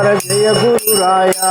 కుమార జయ గురురాయా.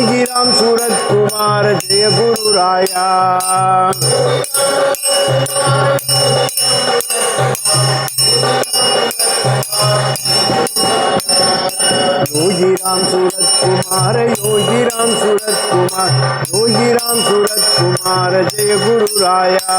போகிறாம் சூரத்குமார ஜெய குருராயா யோகிராம் சூரத்குமார யோகிராம் சூரத்குமார் யோகிராம் சூரத்குமார ஜெய குருராயா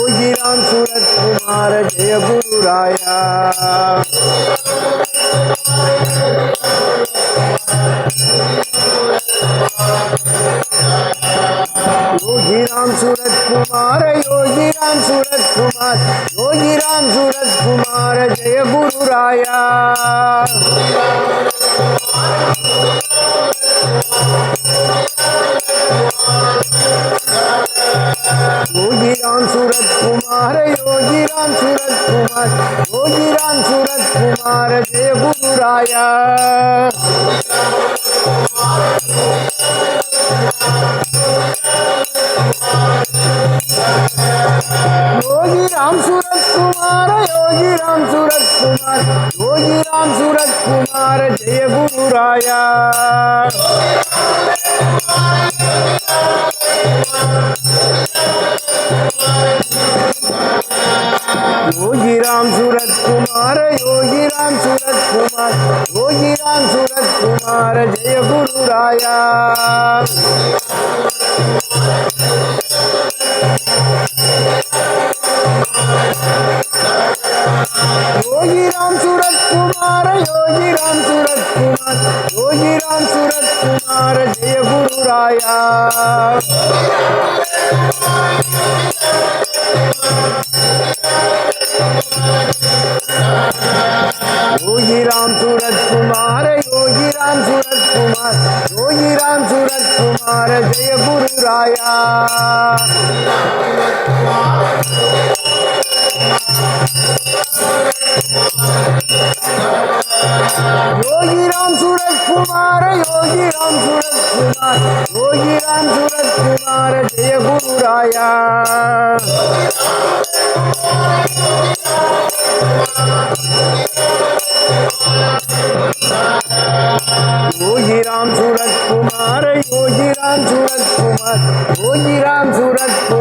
योगी राम सूरत कुमार जय गुरु राया। 唉呀 योगी राम सूरत कुमार जय राया योगी राम सूरज कुमार, योगी राम सूरज कुमार, योगी राम सूरज कुमार, जय गुरु राया।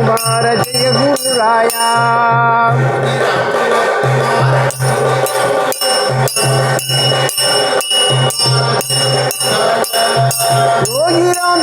कुमार जय गुरु राया योगी राम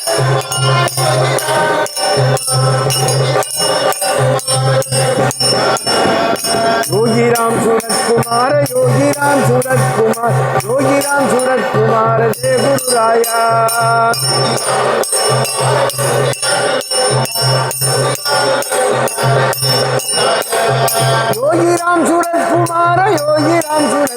योगी राम सूरज कुमार योगी राम सूरज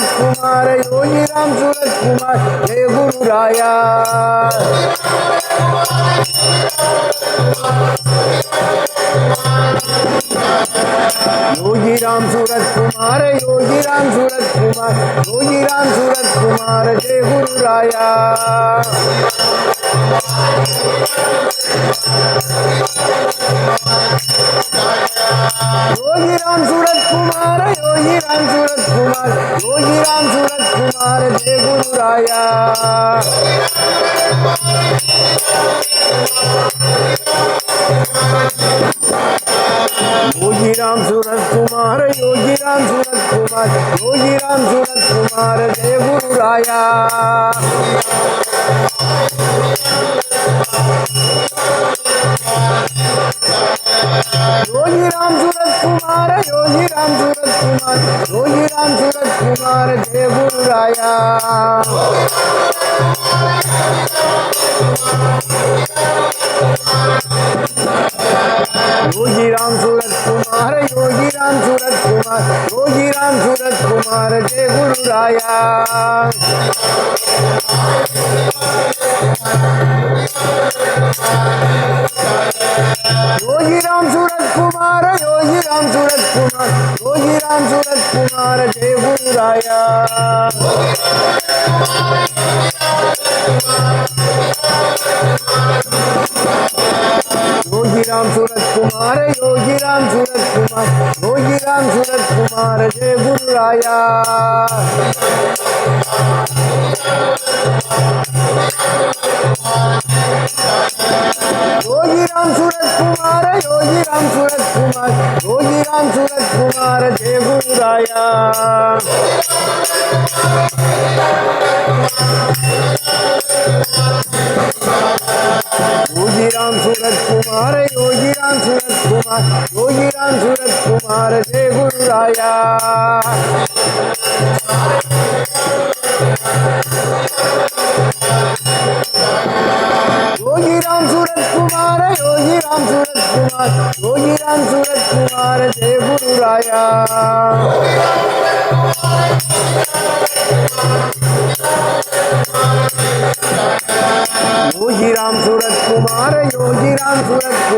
सूरज कुमार योगी राम सूरज कुमार योगी राम सूरज कुमार जय राया योगी राम सूरज कुमार योगी राम सूरज कुमार योगी राम सूरज कुमार जय गुरु राया love.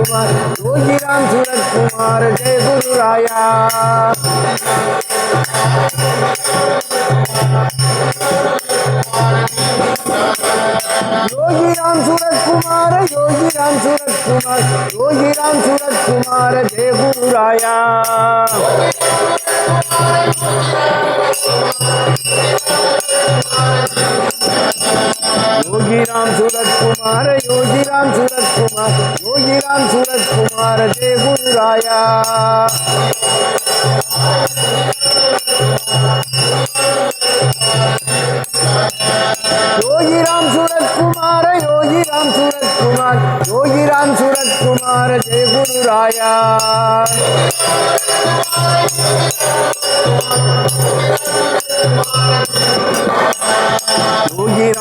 water. குமார தேகுராயா யோகி ராம் சூரத் குமார யோகி ராம் சூரத் குமார் யோகி ராம் சூரத் குமார ஜெய குரு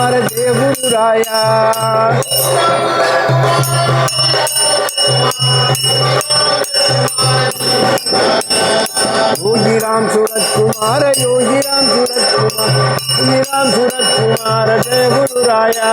सूरत कुमार जय गुरु राया योगी राम सूरत कुमार योगी राम सूरत कुमार योगी राम सूरत कुमार जय गुरु राया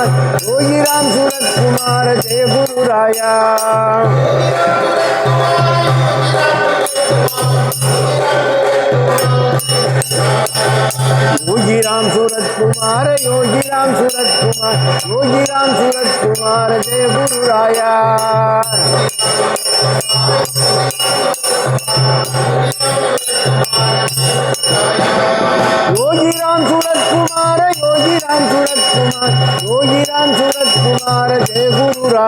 कुमार राम सूरत कुमार, जय गुरु राया। योगी राम सूरत कुमार, योगी राम सूरत कुमार, योगी राम सूरत कुमार, जय गुरु राया। योगी राम सूरत कुमार, योगी राम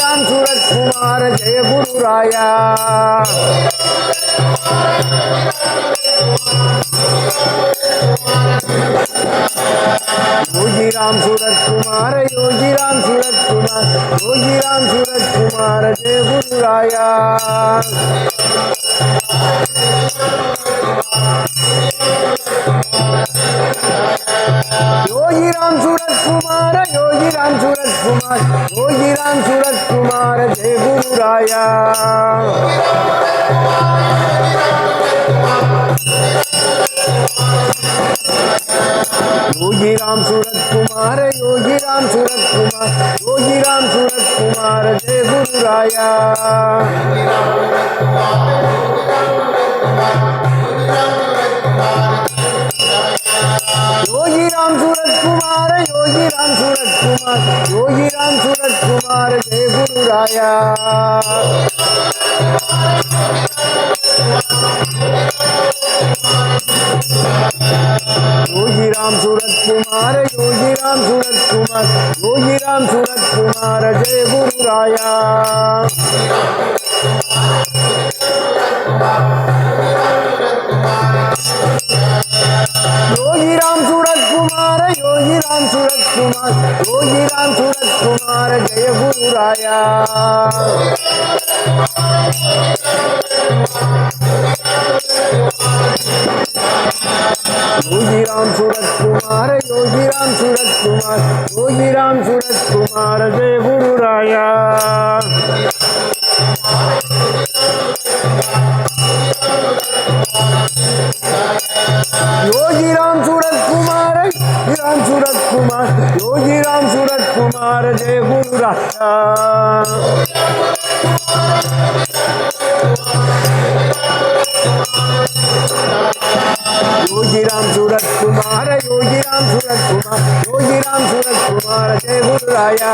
ஸ்ரீராம் சுரத்குமார ஜெயகுருராயா. யோகி ராம் சுரத்குமார யோகி ராம் சுரத்குமார் யோகி ராம் சுரத்குமார ஜெயகுருராயா. யோகி ராம் சுரத்குமார யோகி சுர कुमार कुमार योगी राम सूरत कुमार, जय गुरु राया। योगी राम सूरत कुमार योगी राम सूरत कुमार योगी राम सूरत कुमार, जय गुरु राया। योगी राम सूरत कुमार योगी राम सूरत कुमार योगी राम सूरत कुमार जय गुरु राया। योगी राम सूरज कुमार, योगी राम सूरत कुमार, योगी राम सूरज कुमार, जय गुरु राया। गुरु योगी राम सूरत कुमार योगी राम सूरत कुमार योगी राम सूरत कुमार जय गुरु राया योगी राम सूरत कुमार राम सूरत कुमार योगी राम सूरत जय गुरु राजा योगी राम सूरत कुमार, योगी राम सूरत कुमार, योगी राम सूरत कुमार, जय गुरु राया।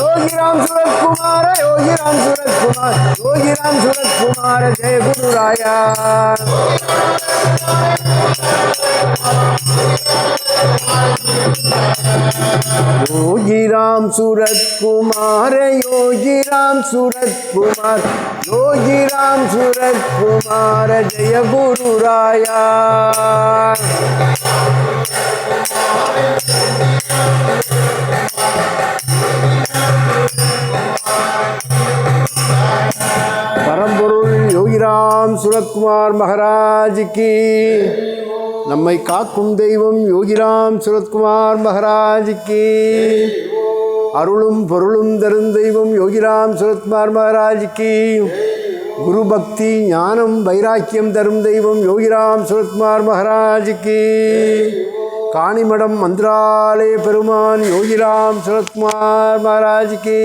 योगी राम कुमार, योगी राम कुमार, योगी राम कुमार, जय ராம் சுரத்குமார யோகி ராம் சுரத்குமார் யோகி ராம் சுரத்குமார ஜெய குரு ராயா பரம்பொருள் யோகிராம் சுரத்குமார் மகாராஜிக்கு நம்மை காக்கும் தெய்வம் யோகிராம் சுரத்குமார் மகாராஜிக்கு அருளும் பொருளும் தரும் தெய்வம் யோகிராம் சுரத்மார் மகாராஜ் குரு பக்தி ஞானம் வைராக்கியம் தரும் தெய்வம் யோகிராம் சுரத்மார் மகாராஜ் காணிமடம் மந்திராலய பெருமான் யோகிராம் சுரத்குமார் மகாராஜ் கி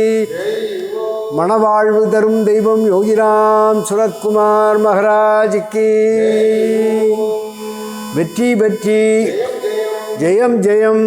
மணவாழ்வு தரும் தெய்வம் யோகிராம் சுரத்குமார் மகாராஜுக்கு. வெற்றி வெற்றி ஜெயம் ஜெயம்.